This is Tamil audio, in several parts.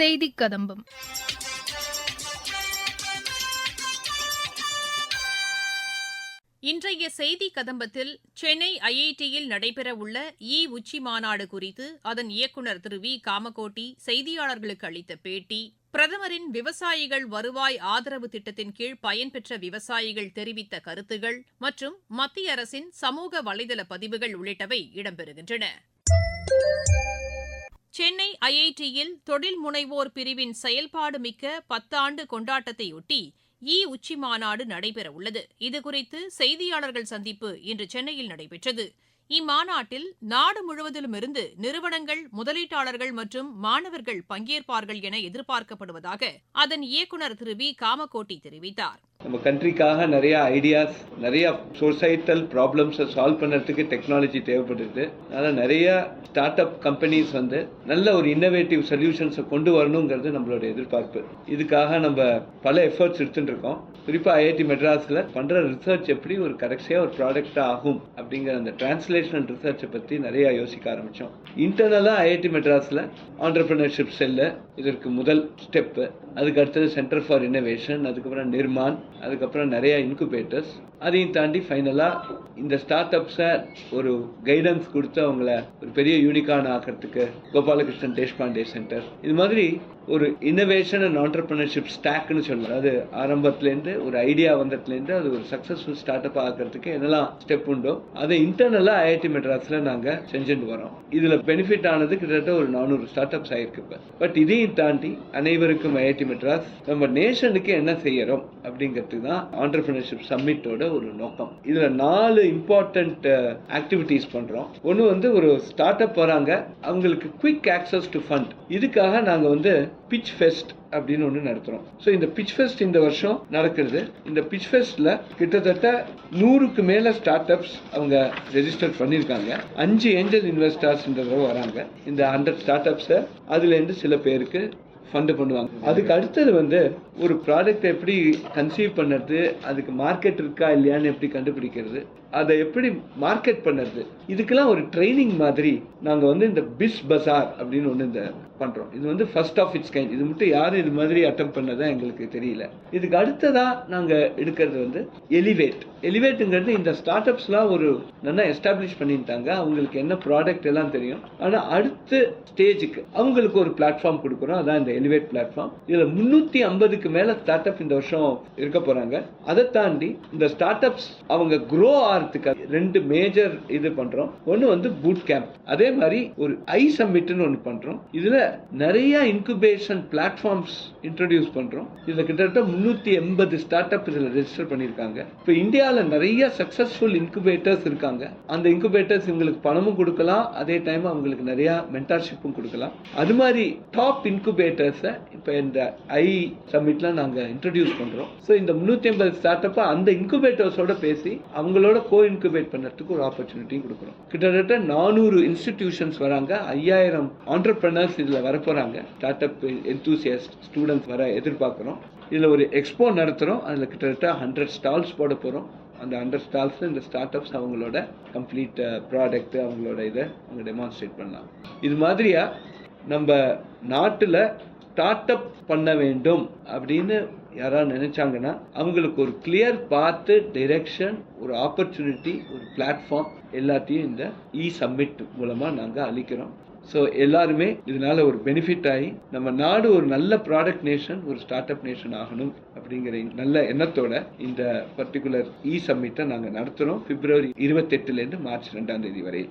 செய்திக் கதம்பம் இன்றைய செய்தி கதம்பத்தில் சென்னை ஐஐடியில் நடைபெறவுள்ள இ உச்சி மாநாடு குறித்து அதன் இயக்குநர் திரு வி. காமகோட்டி செய்தியாளர்களுக்கு அளித்த பேட்டி பிரதமரின் விவசாயிகள் வருவாய் ஆதரவு திட்டத்தின் கீழ் பயன்பெற்ற விவசாயிகள் தெரிவித்த கருத்துகள் மற்றும் மத்திய அரசின் சமூக வலைதள பதிவுகள் உள்ளிட்டவை இடம்பெறுகின்றன. சென்னை ஐஐடியில் தொழில் முனைவோர் பிரிவின் செயல்பாடு மிக்க பத்தாண்டு கொண்டாட்டத்தையொட்டி இ உச்சி மாநாடு நடைபெறவுள்ளது இதுகுறித்து செய்தியாளர்கள் சந்திப்பு இன்று சென்னையில் நடைபெற்றது. இம்மாநாட்டில் நாடு முழுவதிலுமிருந்து நிறுவனங்கள் முதலீட்டாளர்கள் மற்றும் மாணவர்கள் பங்கேற்பார்கள் என எதிர்பார்க்கப்படுவதாக அதன் இயக்குநர் திரு வி. காமகோட்டி தெரிவித்தார். நம்ம கண்ட்ரிக்காக நிறைய ஐடியாஸ் நிறைய சொசைட்டல் ப்ராப்ளம்ஸை சால்வ் பண்ணுறதுக்கு டெக்னாலஜி தேவைப்படுது அதனால் நிறைய ஸ்டார்ட் அப் கம்பெனிஸ் வந்து நல்ல ஒரு இன்னோவேட்டிவ் சொல்யூஷன்ஸை கொண்டு வரணுங்கிறது நம்மளோட எதிர்பார்ப்பு. இதுக்காக நம்ம பல எஃபர்ட்ஸ் எடுத்துட்டு இருக்கோம். குறிப்பாக ஐஐடி மெட்ராஸில் பண்ணுற ரிசர்ச் எப்படி ஒரு கரெக்டாக ஒரு ப்ராடக்டாக ஆகும் அப்படிங்கிற அந்த டிரான்ஸ்லேஷனல் ரிசர்ச்சை பற்றி நிறையா யோசிக்க ஆரம்பித்தோம் இன்டர்னலாக ஐஐடி மெட்ராஸில் ஆண்டர்பிரினர்ஷிப் செல்லு இதற்கு முதல் ஸ்டெப்பு அதுக்கு அடுத்தது சென்டர் ஃபார் இன்னோவேஷன் அதுக்கப்புறம் நிர்மான் அதுக்கப்புறம் நிறையா இன்குபேட்டர்ஸ் அதையும் தாண்டி ஃபைனலாக இந்த ஸ்டார்ட் அப்ஸை ஒரு கைடன்ஸ் கொடுத்து அவங்கள ஒரு பெரிய யூனிகான் ஆக்கிறதுக்கு கோபாலகிருஷ்ணன் தேஷ்பாண்டே சென்டர் இது மாதிரி ஒரு இன்னோவேஷன் அண்ட் ஆண்டர்பிரினர்ஷிப் ஸ்டாக்னு சொல்லலாம் அது ஆரம்பத்துலேருந்து ஒரு ஐடியா வந்ததுலேருந்து அது ஒரு சக்ஸஸ்ஃபுல் ஸ்டார்ட் அப் ஆகிறதுக்கு என்னெல்லாம் ஸ்டெப் உண்டோ அதை இன்டர்னலாக ஐஐடி மெட்ராஸில் நாங்கள் செஞ்சுட்டு வரோம். இதில் பெனிஃபிட் ஆனது கிட்டத்தட்ட ஒரு நானூறு ஸ்டார்ட் அப்ஸ் ஆகிருக்கு இப்போ. பட் இதையும் தாண்டி அனைவருக்கும் ஐஐடி மெட்ராஸ் நம்ம நேஷனுக்கு என்ன செய்யறோம் அப்படிங்கிறது தான் ஆண்டர்பிரினர்ஷிப் சம்மிட்டோட ஒரு நோக்கம். இதில் நாலு இம்பார்ட்டன்ட் ஆக்டிவிட்டீஸ் பண்ணுறோம் ஒன்று வந்து ஒரு ஸ்டார்ட் அப் வராங்க. அவங்களுக்கு குயிக் ஆக்சஸ் டு ஃபண்ட் இதுக்காக நாங்கள் வந்து பிச் ஃபெஸ்ட் அப்படின்னு ஒன்று நடத்துகிறோம் ஸோ இந்த பிச் ஃபெஸ்ட் இந்த வருஷம் நடக்கிறது. இந்த பிச் ஃபெஸ்ட்டில் கிட்டத்தட்ட நூறுக்கு மேலே ஸ்டார்ட் அப்ஸ் அவங்க ரெஜிஸ்டர் பண்ணியிருக்காங்க. அஞ்சு ஏஞ்சல் இன்வெஸ்டர்ஸ் இந்த தடவை வராங்க. இந்த ஹண்ட்ரட் ஸ்டார்ட் அப்ஸை அதுலேருந்து சில பேருக்கு ஃபண்டு பண்ணுவாங்க. அதுக்கு அடுத்தது வந்து ஒரு ப்ராடக்ட் எப்படி கன்சீவ் பண்ணுறது அதுக்கு மார்க்கெட் இருக்கா இல்லையான்னு எப்படி கண்டுபிடிக்கிறது அதை எப்படி மார்க்கெட் பண்ணுறது இதுக்கெல்லாம் ஒரு ட்ரைனிங் மாதிரி நாங்கள் வந்து இந்த பிஸ் பசார் அப்படின்னு ஒன்று இந்த பண்ணுறோம் இது வந்து ஃபர்ஸ்ட் ஆஃப் இட்ஸ் கைண்ட் இது மட்டும் யாரும் இது மாதிரி அட்டம் பண்ணதான் எங்களுக்கு தெரியல. இதுக்கு அடுத்ததாக நாங்கள் எடுக்கிறது வந்து எலிவேட் எலிவேட்டுங்கிறது இந்த ஸ்டார்ட் அப்ஸ்லாம் ஒரு நல்லா எஸ்டாப்ளிஷ் பண்ணிட்டாங்க. அவங்களுக்கு என்ன ப்ராடக்ட் எல்லாம் தெரியும். ஆனால் அடுத்த ஸ்டேஜுக்கு அவங்களுக்கு ஒரு பிளாட்ஃபார்ம் கொடுக்குறோம் அதான் இந்த எலிவேட் பிளாட்ஃபார்ம் இதில் முந்நூற்றி ஐம்பதுக்கு மேலே ஸ்டார்ட் அப் இந்த வருஷம் இருக்க போகிறாங்க அதை தாண்டி இந்த ஸ்டார்ட் அப்ஸ் அவங்க க்ரோ ஆகிறதுக்கு ரெண்டு மேஜர் இது பண்ணுறோம் ஒன்று வந்து பூட் கேம்ப் அதே மாதிரி ஒரு ஐ சம்மிட்னு ஒன்று பண்ணுறோம் இதில் நிறைய இன்குபேஷன் பிளாட்ஃபார்ம்ஸ் இன்ட்ரடியூஸ் பண்ணுறோம் இதில் கிட்டத்தட்ட முந்நூற்றி எண்பது ஸ்டார்ட் அப் இதில் ரெஜிஸ்டர் பண்ணியிருக்காங்க. இப்போ இந்தியாவில் நிறைய சக்ஸஸ்ஃபுல் இன்குபேட்டர்ஸ் இருக்காங்க. அந்த இன்குபேட்டர்ஸ் இவங்களுக்கு பணமும் கொடுக்கலாம். அதே டைம் அவங்களுக்கு நிறைய மென்டார்ஷிப்பும் கொடுக்கலாம். அது மாதிரி டாப் இன்குபேட்டர்ஸை இப்போ இந்த ஐ சம்மிட்லாம் நாங்கள் இன்ட்ரடியூஸ் பண்ணுறோம் ஸோ இந்த முந்நூற்றி ஐம்பது ஸ்டார்ட் அப்பை அந்த இன்குபேட்டர்ஸோட பேசி அவங்களோட கோ இன்குபேட் பண்ணுறதுக்கு ஒரு ஆப்பர்ச்சுனிட்டியும் கொடுக்குறோம். கிட்டத்தட்ட நானூறு இன்ஸ்டிடியூஷன்ஸ் வராங்க. ஐயாயிரம் ஆண்டர்பிரினர்ஸ் இதில் வரப்போகிறாங்க ஸ்டார்ட் அப் எந்தூசியஸ்ட் ஸ்டூடெண்ட்ஸ் வர எதிர்பார்க்குறோம். இதில் ஒரு எக்ஸ்போ நடத்துகிறோம் அதில் கிட்டத்தட்ட ஹண்ட்ரட் ஸ்டால்ஸ் போட போகிறோம் அந்த ஹண்ட்ரட் ஸ்டால்ஸில் இந்த ஸ்டார்ட் அப்ஸ் அவங்களோட கம்ப்ளீட் ப்ராடக்ட் uh, அவங்களோட இதை அவங்க டெமான்ஸ்ட்ரேட் பண்ணலாம். இது மாதிரியா நம்ம நாட்டில் ஸ்டார்ட் அப் பண்ண வேண்டும் அப்படின்னு யாராவது நினைச்சாங்கன்னா அவங்களுக்கு ஒரு கிளியர் பார்த்து டைரக்ஷன் ஒரு ஆப்பர்ச்சுனிட்டி ஒரு பிளாட்ஃபார்ம் எல்லாத்தையும் இந்த இ சப்மிட் மூலமாக நாங்கள் அளிக்கிறோம். ஸோ எல்லாருமே இதனால ஒரு பெனிஃபிட் ஆகி நம்ம நாடு ஒரு நல்ல ப்ராடக்ட் நேஷன் ஒரு ஸ்டார்ட் அப் நேஷன் ஆகணும் அப்படிங்கிற நல்ல எண்ணத்தோட இந்த பர்டிகுலர் இ சம்மிட்டை நாங்கள் நடத்துகிறோம் பிப்ரவரி இருபத்தெட்டுலேருந்து மார்ச் ரெண்டாம் தேதி வரை.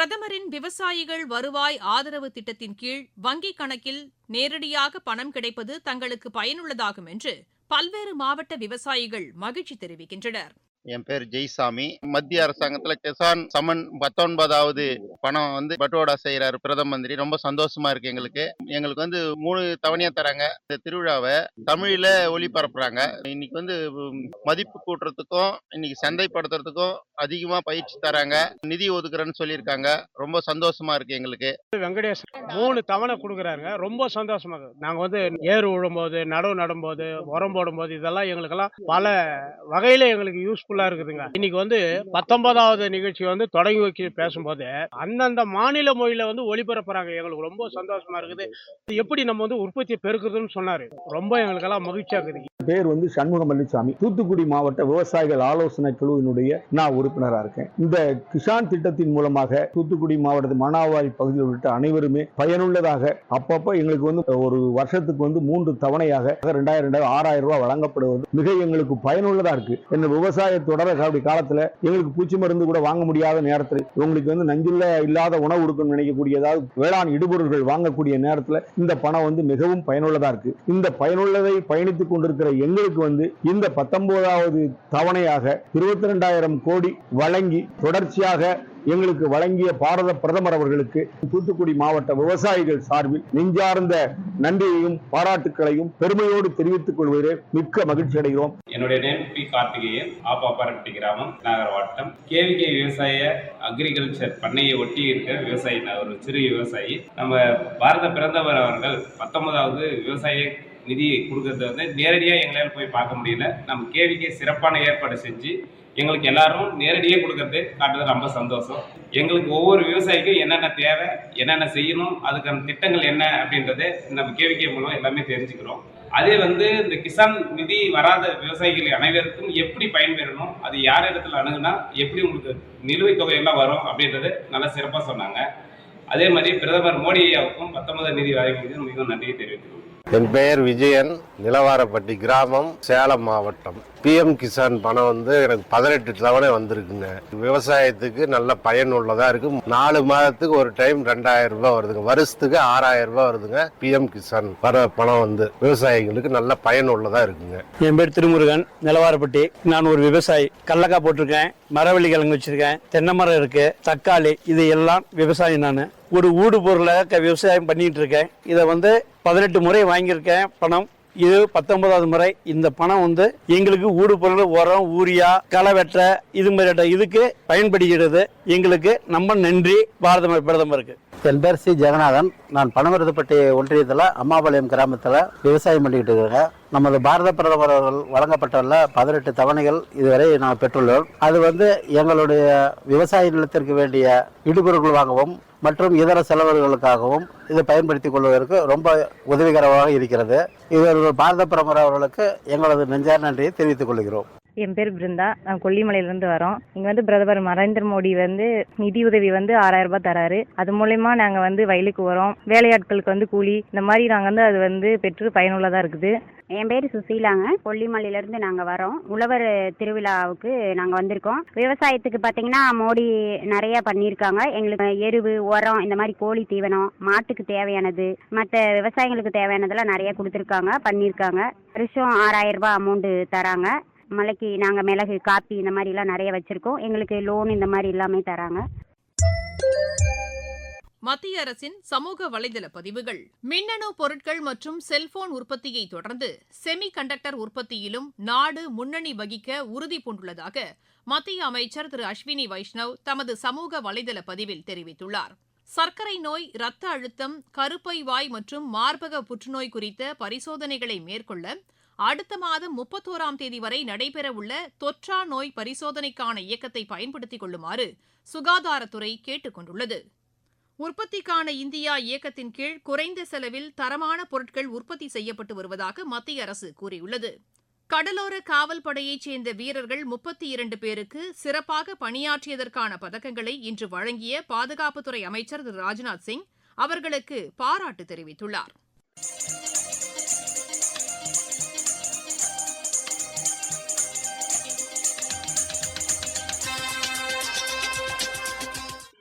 பிரதமரின் விவசாயிகள் வருவாய் ஆதரவு திட்டத்தின் கீழ் வங்கிக் கணக்கில் நேரடியாக பணம் கிடைப்பது தங்களுக்கு பயனுள்ளதாகும் என்று பல்வேறு மாவட்ட விவசாயிகள் மகிழ்ச்சி தெரிவிக்கின்றனர். என் பேர் ஜெய்சாமி. மத்திய அரசாங்கத்துல கிசான் சமன் பத்தொன்பதாவது பணம் வந்து பட்டோடா செய்யறாரு பிரதம மந்திரி. ரொம்ப சந்தோஷமா இருக்கு எங்களுக்கு. எங்களுக்கு வந்து மூணு தவணையா தராங்க. இந்த திருவிழாவை தமிழில ஒளிபரப்புறாங்க. இன்னைக்கு வந்து மதிப்பு கூட்டுறதுக்கும் இன்னைக்கு சந்தைப்படுத்துறதுக்கும் அதிகமா பயிற்சி தராங்க. நிதி ஒதுக்குறேன்னு சொல்லியிருக்காங்க. ரொம்ப சந்தோஷமா இருக்கு எங்களுக்கு. வெங்கடேஷ் மூணு தவணை கொடுக்குறாருங்க. ரொம்ப சந்தோஷமா இருக்கு. நாங்கள் வந்து ஏறு விழும்போது நடவு நடும்போது உரம் போடும்போது இதெல்லாம் எங்களுக்கெல்லாம் பல வகையில் எங்களுக்கு யூஸ்ஃபுல் யூஸ்ஃபுல்லா இருக்குதுங்க. இன்னைக்கு வந்து பத்தொன்பதாவது நிகழ்ச்சி வந்து தொடங்கி வச்சு பேசும்போது அந்தந்த மாநில மொழியில வந்து ஒளிபரப்புறாங்க. எங்களுக்கு ரொம்ப சந்தோஷமா இருக்குது. எப்படி நம்ம வந்து உற்பத்தியை பெருக்குதுன்னு சொன்னாரு. ரொம்ப எங்களுக்கெல்லாம் மகிழ்ச்சியா இருக்குது. பேர் வந்து சண்முக மல்லிசாமி தூத்துக்குடி மாவட்ட விவசாயிகள் ஆலோசனை குழுவினுடைய நான் உறுப்பினராக இருக்கேன். இந்த கிஷான் திட்டத்தின் மூலமாக தூத்துக்குடி மாவட்டத்து மானாவாரி பகுதியில் உள்ளிட்ட அனைவருமே பயனுள்ளதாக அப்பப்போ எங்களுக்கு வந்து ஒரு வருஷத்துக்கு வந்து மூன்று தவணையாக ரெண்டாயிரம் ரெண்டாயிரம் ஆறாயிரம் ரூபாய் வழங்கப்படுவது மிக எங்களுக்கு பயனுள்ளதா இருக்கு. இந்த விவசாய தொடர அப்படி காலத்துல இவங்களுக்கு பூச்சி மருந்து கூட வாங்க முடியாத நேரத்தில் இவங்களுக்கு வந்து நஞ்சுள்ள இல்லாத உணவு கொடுக்கணும்னு நினைக்கக்கூடிய ஏதாவது வேளாண் இடுபொருள்கள் வாங்கக்கூடிய நேரத்துல இந்த பணம் வந்து மிகவும் பயனுள்ளதா இருக்கு. இந்த பயனுள்ளதை பயணித்துக் கொண்டிருக்கிற எங்களுக்கு வந்து இந்த பத்தொன்பதாவது தவணையாக இருபத்தி ரெண்டாயிரம் கோடி வழங்கி தொடர்ச்சியாக எங்களுக்கு வழங்கிய பாரத பிரதமர் அவர்களுக்கு தூத்துக்குடி மாவட்ட விவசாயிகள் சார்பில் நெஞ்சார்ந்த நன்றியையும் பாராட்டுக்களையும் பெருமையோடு தெரிவித்துக் கொள்வதில் மிக்க மகிழ்ச்சி அடைகிறோம். என்னுடைய நேம் பி கார்த்திகேயன் ஆப்பாப்பாரப்பட்டி கிராமம் நாகர் வட்டம். கேவிகே விவசாய அக்ரிகல்ச்சர் பண்ணையை ஒட்டி இருக்க விவசாயி ஒரு சிறு விவசாயி. நம்ம பாரத பிரதமர் அவர்கள் பத்தொன்பதாவது விவசாய நிதி கொடுக்கறது வந்து நேரடியாக எங்களால் போய் பார்க்க முடியல. நம்ம கேவிகே சிறப்பான ஏற்பாடு செஞ்சு எங்களுக்கு எல்லாரும் நேரடியாக கொடுக்கறது காட்டுறது ரொம்ப சந்தோஷம். எங்களுக்கு ஒவ்வொரு விவசாயிக்கும் என்னென்ன தேவை என்னென்ன செய்யணும் அதுக்கான திட்டங்கள் என்ன அப்படின்றத நம்ம கேவிக்கை மூலம் எல்லாமே தெரிஞ்சுக்கிறோம். அதே வந்து இந்த கிசான் நிதி வராத விவசாயிகள் அனைவருக்கும் எப்படி பயன்பெறணும் அது யார் இடத்துல அணுகுனா எப்படி உங்களுக்கு நிலுவைத் தொகையெல்லாம் வரும் அப்படின்றது நல்லா சிறப்பாக சொன்னாங்க. அதே மாதிரி பிரதமர் மோடி ஐயாவுக்கும் பத்தொன்பதாம் நிதி வரைக்கும் மிகவும் நன்றியை தெரிவித்துக்கிறோம் என் பெயர் விஜயன் நிலவாரப்பட்டி கிராமம் சேலம் மாவட்டம். பிஎம் கிசான் பணம் வந்து எனக்கு பதினெட்டு தவணை வந்திருக்குங்க. விவசாயத்துக்கு நல்ல பயனுள்ளதா இருக்கு. நாலு மாதத்துக்கு ஒரு டைம் ரெண்டாயிரம் ரூபாய் வருதுங்க. வருஷத்துக்கு ஆறாயிரம் ரூபாய் வருதுங்க. பிஎம் கிசான் வர பணம் வந்து விவசாயிகளுக்கு நல்ல பயனுள்ளதா இருக்குங்க. என் பேர் திருமுருகன் நிலவாரப்பட்டி. நான் ஒரு விவசாயி. கடலக்காய் போட்டிருக்கேன் மரவள்ளி கிழங்கு வச்சிருக்கேன் தென்னை மரம் இருக்கு தக்காளி இது எல்லாம் விவசாயம் நான். ஒரு ஊடு பொருளை க- விவசாயம் பண்ணிட்டு இருக்கேன். இதை வந்து பதினெட்டு முறை வாங்கியிருக்கேன் பணம். இது பத்தொன்பதாவது முறை. இந்த பணம் வந்து எங்களுக்கு ஊடு பொருள் உரம் ஊரியா களை வெட்ட இது மாதிரி இதுக்கு பயன்படுகிறது. எங்களுக்கு நம்ம நன்றி பாரத பிரதமருக்கு. என் பேர் சி ஜெகநாதன். நான் பனமரத்துப்பட்டி ஒன்றியத்தில் அம்மாபாளையம் கிராமத்தில் விவசாயம் பண்ணிக்கிட்டு இருக்கிறேன் நமது பாரத பிரதமர் அவர்கள் வழங்கப்பட்டுள்ள பதினெட்டு தவணைகள் இதுவரை நான் பெற்றுள்ளோம். அது வந்து எங்களுடைய விவசாய நிலத்திற்கு வேண்டிய இடுபொருட்கள் வாங்கவும் மற்றும் இதர செலவுகளுக்காகவும் இதை பயன்படுத்திக் கொள்வதற்கு ரொம்ப உதவிகரமாக இருக்கிறது. இவர்கள் பாரத பிரதமர் அவர்களுக்கு எங்களது நெஞ்சார் நன்றியை தெரிவித்துக் கொள்கிறோம். என் பேர் பிருந்தா. நான் கொல்லிமலையிலேருந்து வரோம். இங்கே வந்து பிரதமர் நரேந்திர மோடி வந்து நிதி உதவி வந்து ஆறாயிரம் ரூபாய் தராரு. அது மூலயமா நாங்கள் வந்து வயலுக்கு வரோம். வேலையாட்களுக்கு வந்து கூலி. இந்த மாதிரி நாங்கள் வந்து அது வந்து பெற்று பயனுள்ளதாக இருக்குது. என் பேர் சுசீலாங்க. கொல்லிமலையிலேருந்து நாங்கள் வரோம். உழவர் திருவிழாவுக்கு நாங்கள் வந்திருக்கோம். விவசாயத்துக்கு பார்த்தீங்கன்னா மோடி நிறைய பண்ணியிருக்காங்க. எங்களுக்கு எருவு உரம் இந்த மாதிரி கோழி தீவனம் மாட்டுக்கு தேவையானது மற்ற விவசாயிகளுக்கு தேவையானதெல்லாம் நிறைய கொடுத்துருக்காங்க பண்ணியிருக்காங்க. வருஷம் ஆறாயிரம் ரூபாய் அமௌண்ட்டு தராங்க. மலைக்கு நாங்கள் மிளகு காப்பி இந்த மாதிரிலாம் நிறைய வச்சுருக்கோம். எங்களுக்கு லோன் இந்த மாதிரி எல்லாமே தராங்க. மத்திய அரசின் சமூக வலைதள பதிவுகள். மின்னணு பொருட்கள் மற்றும் செல்போன் உற்பத்தியை தொடர்ந்து செமி கண்டக்டர் உற்பத்தியிலும் நாடு முன்னணி வகிக்க உறுதி பூண்டுள்ளதாக மத்திய அமைச்சர் திரு அஸ்வினி வைஷ்ணவ் தமது சமூக வலைதள பதிவில் தெரிவித்துள்ளார். சர்க்கரை நோய் இரத்த அழுத்தம் கருப்பை வாய் மற்றும் மார்பக புற்றுநோய் குறித்த பரிசோதனைகளை மேற்கொள்ள அடுத்த மாதம் முப்பத்தோராம் தேதி வரை நடைபெறவுள்ள தொற்றா நோய் பரிசோதனைக்கான இயக்கத்தை பயன்படுத்திக் கொள்ளுமாறு சுகாதாரத்துறை கேட்டுக் கொண்டுள்ளது. உற்பத்திக்கான இந்தியா இயக்கத்தின் கீழ் குறைந்த செலவில் தரமான பொருட்கள் உற்பத்தி செய்யப்பட்டு வருவதாக மத்திய அரசு கூறியுள்ளது. கடலோர காவல் படையைச் சேர்ந்த வீரர்கள் முப்பத்தி இரண்டு பேருக்கு சிறப்பாக பணியாற்றியதற்கான பதக்கங்களை இன்று வழங்கிய பாதுகாப்புத்துறை அமைச்சர் திரு. ராஜ்நாத் சிங் அவர்களுக்கு பாராட்டு தெரிவித்துள்ளார்.